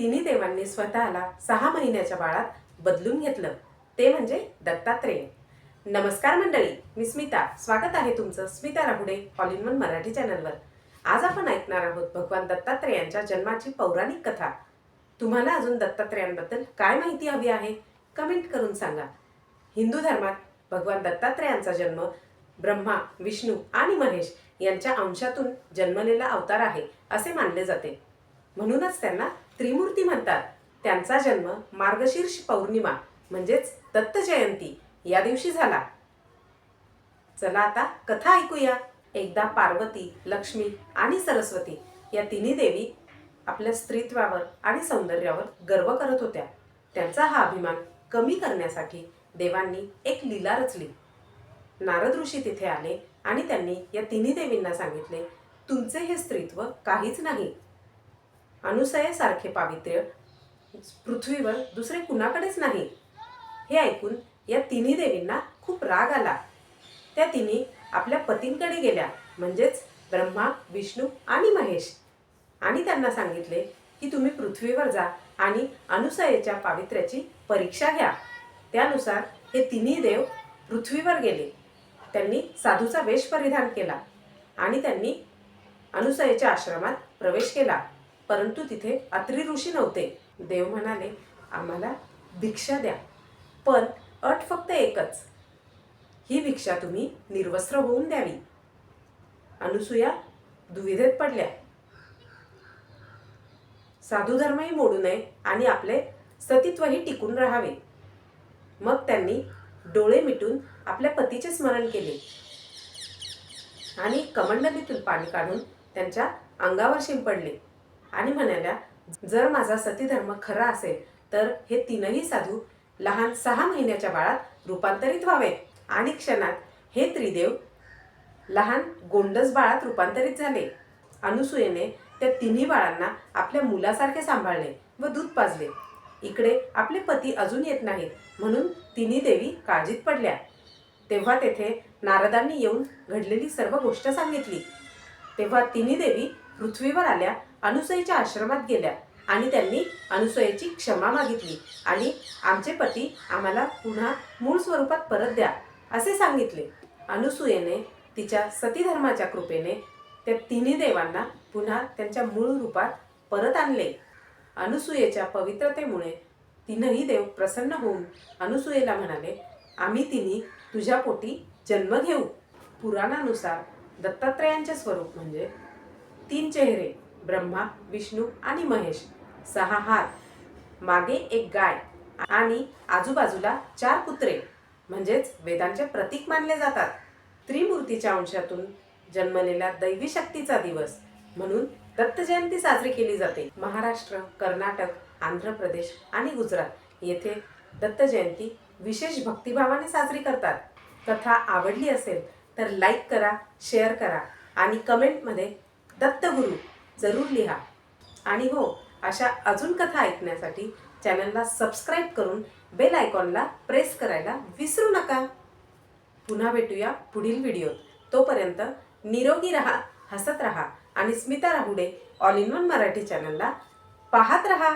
तिन्ही देवांनी स्वतःला सहा महिन्याच्या बाळात बदलून घेतलं. ते म्हणजे दत्तात्रेय. नमस्कार मंडळी मी स्मिता. स्वागत आहे तुमचं Smita Rahude all in one Marathi चॅनलवर. आज आपण ऐकणार आहोत भगवान दत्तात्रेयांच्या जन्माची पौराणिक कथा. तुम्हाला अजून दत्तात्रेयांबद्दल काय माहिती हवी आहे? कमेंट करून सांगा. हिंदू धर्मात भगवान दत्तात्रेयांचा जन्म ब्रह्मा विष्णू आणि महेश यांच्या अंशातून जन्मलेला अवतार आहे असे मानले जाते. म्हणूनच त्यांना त्रिमूर्ती म्हणतात. त्यांचा जन्म मार्गशीर्ष पौर्णिमा म्हणजेच दत्त जयंती या दिवशी झाला. चला आता कथा ऐकूया. एकदा पार्वती लक्ष्मी आणि सरस्वती या तिन्ही देवी आपल्या स्त्रीत्वावर आणि सौंदर्यावर गर्व करत होत्या. त्यांचा हा अभिमान कमी करण्यासाठी देवांनी एक लीला रचली. नारद ऋषी तिथे आले आणि त्यांनी या तिन्ही देवींना सांगितले तुमचे हे स्त्रीत्व काहीच नाही. अनुसयासारखे पावित्र्य पृथ्वीवर दुसरे कुणाकडेच नाही. हे ऐकून या तिन्ही देवींना खूप राग आला. त्या तिन्ही आपल्या पतींकडे गेल्या म्हणजेच ब्रह्मा विष्णू आणि महेश. आणि त्यांना सांगितले की तुम्ही पृथ्वीवर जा आणि अनुसयेच्या पावित्र्याची परीक्षा घ्या. त्यानुसार हे तिन्ही देव पृथ्वीवर गेले. त्यांनी साधूचा वेश परिधान केला आणि त्यांनी अनुसयेच्या आश्रमात प्रवेश केला. परंतु तिथे अत्री ऋषी नव्हते. देव म्हणाले आम्हाला भिक्षा द्या. पण अट फक्त एकच. ही भिक्षा तुम्ही निर्वस्त्र होऊन द्यावी. अनुसूया दुविधेत पडल्या. साधू धर्मही मोडू नये आणि आपले सतीत्वही टिकून राहावे. मग त्यांनी डोळे मिटून आपल्या पतीचे स्मरण केले. आणि कमंडलीतून पाणी काढून त्यांच्या अंगावर शिंपडले. आणि म्हणाल्या जर माझा सतीधर्म खरा असेल तर हे तीनही साधू लहान सहा महिन्याच्या बाळात रूपांतरित व्हावे. आणि क्षणात हे त्रिदेव लहान गोंडस बाळात रूपांतरित झाले. अनुसूयेने त्या तिन्ही बाळांना आपल्या मुलासारखे सांभाळले व दूध पाजले. इकडे आपले पती अजून येत नाहीत म्हणून तिन्ही देवी काळजीत पडल्या. तेव्हा तेथे नारदांनी येऊन घडलेली सर्व गोष्ट सांगितली. तेव्हा तिन्ही देवी पृथ्वीवर आल्या अनुसयेच्या आश्रमात गेल्या आणि त्यांनी अनुसयेची क्षमा मागितली आणि आमचे पती आम्हाला पुन्हा मूळ स्वरूपात परत द्या असे सांगितले. अनुसूयेने तिच्या सतीधर्माच्या कृपेने त्या तिन्ही देवांना पुन्हा त्यांच्या मूळ रूपात परत आणले. अनुसूयेच्या पवित्रतेमुळे तीनही देव प्रसन्न होऊन अनुसूयेला म्हणाले आम्ही तिन्ही तुझ्या पोटी जन्म घेऊ. पुराणानुसार दत्तात्रयांचे स्वरूप म्हणजे तीन चेहरे ब्रह्मा विष्णू आणि महेश. सहा हात. मागे एक गाय आणि आजूबाजूला चार कुत्रे. म्हणजेच वेदांचे प्रतीक मानले जातात. त्रिमूर्तीच्या अंशातून जन्मलेला दैवी शक्तीचा दिवस म्हणून दत्त जयंती साजरी केली जाते. महाराष्ट्र कर्नाटक आंध्र प्रदेश आणि गुजरात येथे दत्त जयंती विशेष भक्तिभावाने साजरी करतात. कथा आवडली असेल तर लाईक करा शेअर करा आणि कमेंटमध्ये दत्तगुरू जरूर लिहा. आणि हो अशा अजून कथा ऐकण्यासाठी चॅनलला सबस्क्राईब करून बेल आयकॉनला प्रेस करायला विसरू नका. पुन्हा भेटूया पुढील व्हिडिओत. तोपर्यंत निरोगी रहा हसत रहा आणि Smita Rahude all in one Marathi चॅनलला पाहत रहा.